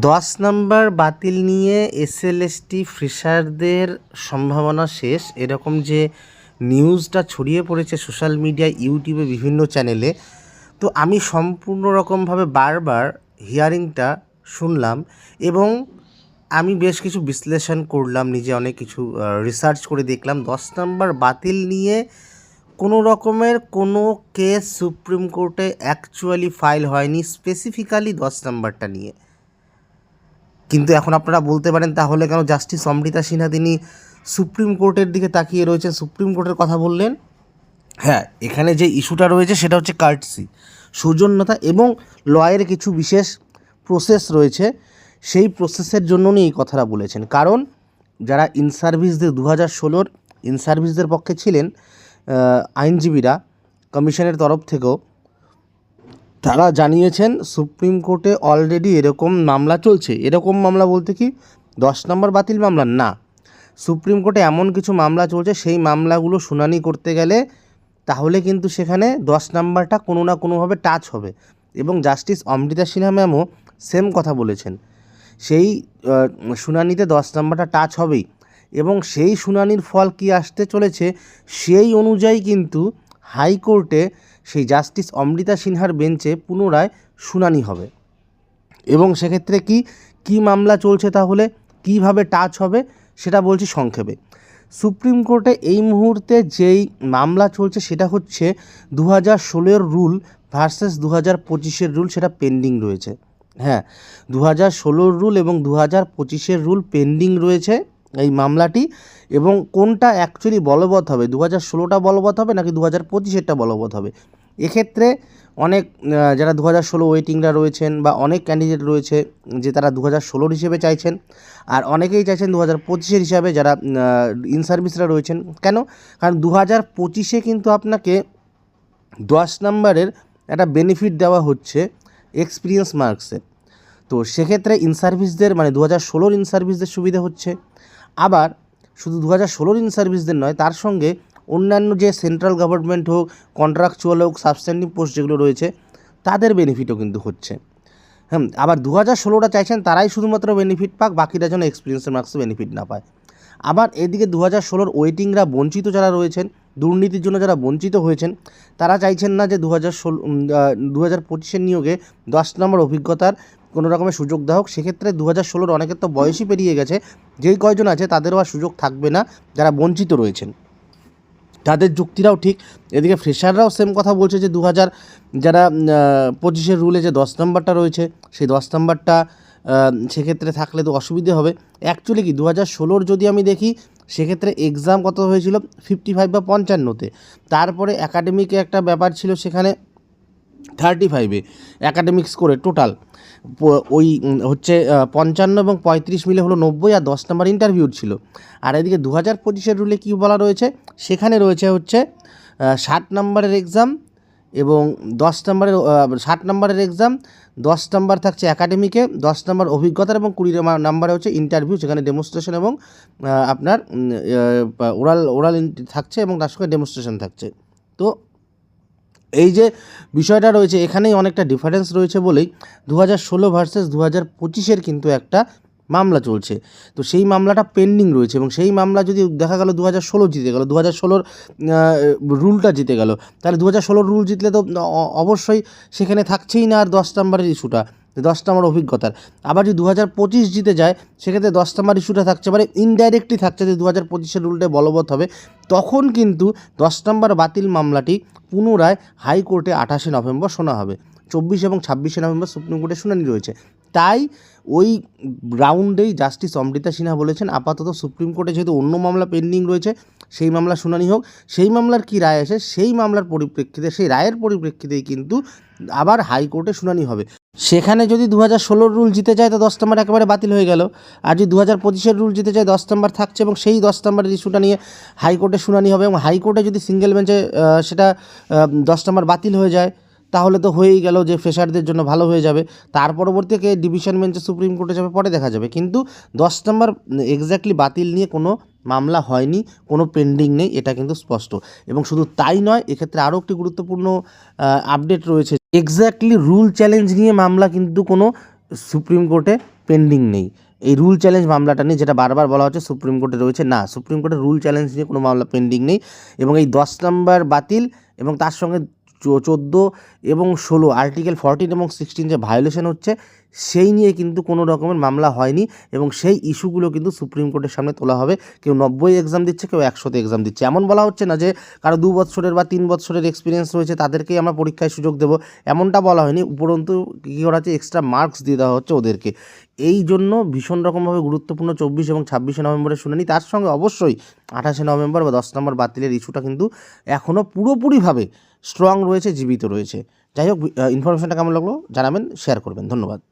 দশ নম্বর বাতিল নিয়ে এসএলএসটি ফ্রেশারদের সম্ভাবনা শেষ। এরকম যে নিউজটা ছড়িয়ে পড়েছে সোশ্যাল মিডিয়ায় ইউটিউবে, বিভিন্ন চ্যানেলে। তো আমি সম্পূর্ণ রকমভাবে বারবার হিয়ারিংটা শুনলাম এবং আমি বেশ কিছু বিশ্লেষণ করলাম, নিজে অনেক কিছু রিসার্চ করে দেখলাম। দশ নম্বর বাতিল নিয়ে কোনো রকমের কোনো কেস সুপ্রিম কোর্টে অ্যাকচুয়ালি ফাইল হয়নি স্পেসিফিক্যালি দশ নম্বরটা নিয়ে। কিন্তু এখন আপনারা বলতে পারেন তাহলে কেন জাস্টিস অমৃতা সিনহা তিনি সুপ্রিম কোর্টের দিকে তাকিয়ে রয়েছেন? সুপ্রিম কোর্টের কথা বললেন। হ্যাঁ এখানে যে ইস্যুটা রয়েছে সেটা হচ্ছে কার্টসি, সৌজন্যতা এবং লয়ের কিছু বিশেষ প্রসেস রয়েছে। সেই প্রসেসের জন্য উনি এই কথাটা বলেছেন। কারণ যারা ইন সার্ভিসদের দু হাজার ষোলোর, ইন সার্ভিসদের পক্ষে ছিলেন আইনজীবীরা, কমিশনের তরফ থেকেও তারা জানিয়েছেন সুপ্রিম কোর্টে অলরেডি এরকম মামলা চলছে। এরকম মামলা বলতে কি? দশ নম্বর বাতিল মামলা? না। সুপ্রিম কোর্টে এমন কিছু মামলা চলছে, সেই মামলাগুলো শুনানি করতে গেলে তাহলে কিন্তু সেখানে দশ নাম্বারটা কোনো না কোনোভাবে টাচ হবে। এবং জাস্টিস অমৃতা সিনহা ম্যামও সেম কথা বলেছেন। সেই শুনানিতে দশ নাম্বারটা টাচ হবেই। এবং সেই শুনানির ফল কি আসতে চলেছে, সেই অনুযায়ী কিন্তু হাইকোর্টে সেই জাস্টিস অমৃতা সিনহার বেঞ্চে পুনরায় শুনানি হবে। এবং সেক্ষেত্রে কি কি মামলা চলছে তাহলে, কীভাবে টাচ হবে, সেটা বলছি সংক্ষেপে। সুপ্রিম কোর্টে এই মুহূর্তে যেই মামলা চলছে সেটা হচ্ছে দু হাজার ষোলোর রুল ভার্সেস দু হাজার পঁচিশের রুল সেটা পেন্ডিং রয়েছে। হ্যাঁ দু হাজার ষোলোর রুল এবং দু হাজার পঁচিশের রুল পেন্ডিং রয়েছে। এই মামলাটি এবং কোনটা অ্যাকচুয়ালি বলবৎ হবে? দু হাজার ষোলোটা বলবৎ হবে নাকি দু হাজার পঁচিশেরটা বলবৎ হবে? এক্ষেত্রে অনেক যারা দু হাজার ষোলো ওয়েটিংরা রয়েছেন বা অনেক ক্যান্ডিডেট রয়েছে যে তারা দু হাজার ষোলোর হিসেবে চাইছেন আর অনেকেই চাইছেন দু হাজার পঁচিশের হিসাবে যারা ইন সার্ভিসরা রয়েছেন। কেন? কারণ দু হাজার পঁচিশে কিন্তু আপনাকে দশ নম্বরের একটা বেনিফিট দেওয়া হচ্ছে এক্সপিরিয়েন্স মার্কসে তো সেক্ষেত্রে ইন সার্ভিসদের মানে দু হাজার ষোলোর ইন সার্ভিসদের সুবিধা হচ্ছে। আবার শুধু দু হাজার ষোলোর ইন সার্ভিসদের নয়, তার সঙ্গে অন্যান্য যে সেন্ট্রাল গভর্নমেন্ট হোক কন্ট্রাকচুয়াল হোক সাবস্ট্যান্ডিং পোস্ট যেগুলো রয়েছে, তাদের বেনিফিটও কিন্তু হচ্ছে। হ্যাঁ আবার দু হাজার ষোলোটা চাইছেন, তারাই শুধুমাত্র বেনিফিট পাক, বাকিরা যেন এক্সপিরিয়েন্সের মার্কসে বেনিফিট না পায়। আবার এদিকে দু হাজার ষোলোর ওয়েটিংরা বঞ্চিত যারা রয়েছেন, দুর্নীতির জন্য যারা বঞ্চিত হয়েছেন, তারা চাইছেন না যে দু হাজার ষোলো দু হাজার পঁচিশের নিয়োগে দশ নম্বর অভিজ্ঞতার কোনো রকমের সুযোগ দেওয়া হোক, সেক্ষেত্রে দু হাজার ষোলোর অনেকের তো বয়সই পেরিয়ে গেছে। যেই কয়জন আছে তাদেরও আর সুযোগ থাকবে না, যারা বঞ্চিত রয়েছেন। তাদের যুক্তিরাও ঠিক। এদিকে ফ্রেশাররাও সেম কথা বলছে যে দু হাজার যারা পঁচিশের রুলে যে দশ নম্বরটা রয়েছে, সেই দশ নম্বরটা সেক্ষেত্রে থাকলে তো অসুবিধে হবে। অ্যাকচুয়ালি কি দু হাজার ষোলোর যদি আমি দেখি, সেক্ষেত্রে এক্সাম কত হয়েছিল? ফিফটি ফাইভ বা পঞ্চান্নতে। তারপরে একাডেমিকে একটা ব্যাপার ছিল সেখানে থার্টি ফাইভে অ্যাকাডেমিক স্কোরে টোটাল ওই হচ্ছে পঞ্চান্ন এবং পঁয়ত্রিশ মিলে হলো নব্বই আর দশ নম্বর ইন্টারভিউ ছিল। আর এদিকে দু হাজার পঁচিশের রুলে কী বলা রয়েছে? সেখানে রয়েছে হচ্ছে ষাট নম্বরের এক্সাম এবং দশ নম্বরের ষাট নম্বরের এক্সাম দশ নম্বর থাকছে একাডেমিকে দশ নম্বর অভিজ্ঞতার এবং কুড়ি নম্বরে হচ্ছে ইন্টারভিউ সেখানে ডেমনস্ট্রেশন এবং আপনার ওরাল ওরাল থাকছে এবং তার সঙ্গে ডেমনস্ট্রেশন থাকছে। তো এই যে বিষয়টা রয়েছে, এখানেই অনেকটা ডিফারেন্স রয়েছে বলেই দু হাজার ষোলো ভার্সেস দু হাজার পঁচিশের কিন্তু একটা মামলা চলছে। তো সেই মামলাটা পেন্ডিং রয়েছে এবং সেই মামলা যদি দেখা গেল দু হাজার ষোলো জিতে গেলো দু হাজার ষোলোর রুলটা জিতে গেল, তাহলে দু হাজার ষোলোর রুল জিতলে তো অবশ্যই সেখানে থাকছেই না আর দশ নম্বরের ইস্যুটা দশ নম্বর অভিজ্ঞতার। আবার যদি দু হাজার পঁচিশ জিতে যায়, সেক্ষেত্রে দশ নম্বর ইস্যুটা থাকছে মানে ইনডাইরেক্টলি থাকছে যে দু হাজার পঁচিশের রুলটা বলবৎ হবে। তখন কিন্তু দশ নম্বর বাতিল মামলাটি পুনরায় হাইকোর্টে আঠাশে নভেম্বর শোনা হবে। চব্বিশ এবং ছাব্বিশে নভেম্বর সুপ্রিম কোর্টে শুনানি রয়েছে। তাই ওই রাউন্ডেই জাস্টিস অমৃতা সিনহা বলেছেন, আপাতত সুপ্রিম কোর্টে যেহেতু অন্য মামলা পেন্ডিং রয়েছে, সেই মামলা শুনানি হোক। সেই মামলার কি রায় আসে? সেই মামলার পরিপ্রেক্ষিতে, সেই রায়ের পরিপ্রেক্ষিতেই কিন্তু আবার হাইকোর্টে শুনানি হবে। সেখানে যদি দু হাজার রুল জিতে যায়, তো দশ নম্বর একেবারে বাতিল হয়ে গেল। আর যদি দু হাজার পঁচিশের রুল জিতে যায়, দশ নম্বর থাকছে এবং সেই দশ নম্বরের ইস্যুটা নিয়ে হাইকোর্টে শুনানি হবে। এবং হাইকোর্টে যদি সিঙ্গেল বেঞ্চে সেটা দশ নম্বর বাতিল হয়ে যায় তাহলে তো হয়েই গেল যে ফ্রেশারদের জন্য ভালো হয়ে যাবে। তার পরবর্তীকে ডিভিশন বেঞ্চে সুপ্রিম কোর্টে যাবে, পরে দেখা যাবে। কিন্তু দশ নম্বর এক্স্যাক্টলি বাতিল নিয়ে কোনো মামলা হয়নি, কোনো পেন্ডিং নেই, এটা কিন্তু স্পষ্ট। এবং শুধু তাই নয়, এক্ষেত্রে আরও একটি গুরুত্বপূর্ণ আপডেট রয়েছে। এক্স্যাক্টলি রুল চ্যালেঞ্জ নিয়ে মামলা কিন্তু কোনো সুপ্রিম কোর্টে পেন্ডিং নেই। এই রুল চ্যালেঞ্জ মামলাটা নিয়ে যেটা বারবার বলা হচ্ছে, সুপ্রিম কোর্টে রয়েছে, না, সুপ্রিম কোর্টের রুল চ্যালেঞ্জ নিয়ে কোনো মামলা পেন্ডিং নেই। এবং এই দশ নম্বর বাতিল এবং তার সঙ্গে চোদ্দ এবং ষোলো। আর্টিকেল ফরটিন এবং সিক্সটিন যে ভায়োলেশন হচ্ছে সেই নিয়ে কিন্তু কোনো রকমের মামলা হয়নি এবং সেই ইস্যুগুলো কিন্তু সুপ্রিম কোর্টের সামনে তোলা হবে। কেউ নব্বই এক্সাম দিচ্ছে, কেউ একশোতে এক্সাম দিচ্ছে। এমন বলা হচ্ছে না যে কারও দু বছরের বা তিন বছরের এক্সপিরিয়েন্স রয়েছে, তাদেরকেই আমরা পরীক্ষায় সুযোগ দেবো। এমনটা বলা হয়নি। উপরন্তু কী করা হচ্ছে এক্সট্রা মার্কস দিয়ে দেওয়া হচ্ছে ওদেরকে। এই জন্য ভীষণ রকমভাবে গুরুত্বপূর্ণ চব্বিশ এবং ছাব্বিশে নভেম্বরের শুনানি। তার সঙ্গে অবশ্যই আঠাশে নভেম্বর বা দশ নম্বর বাতিলের ইস্যুটা কিন্তু এখনও পুরোপুরিভাবে স্ট্রং রয়েছে, জীবিত রয়েছে। যাই হোক ইনফরমেশনটা কেমন লাগল জানাবেন শেয়ার করবেন। ধন্যবাদ।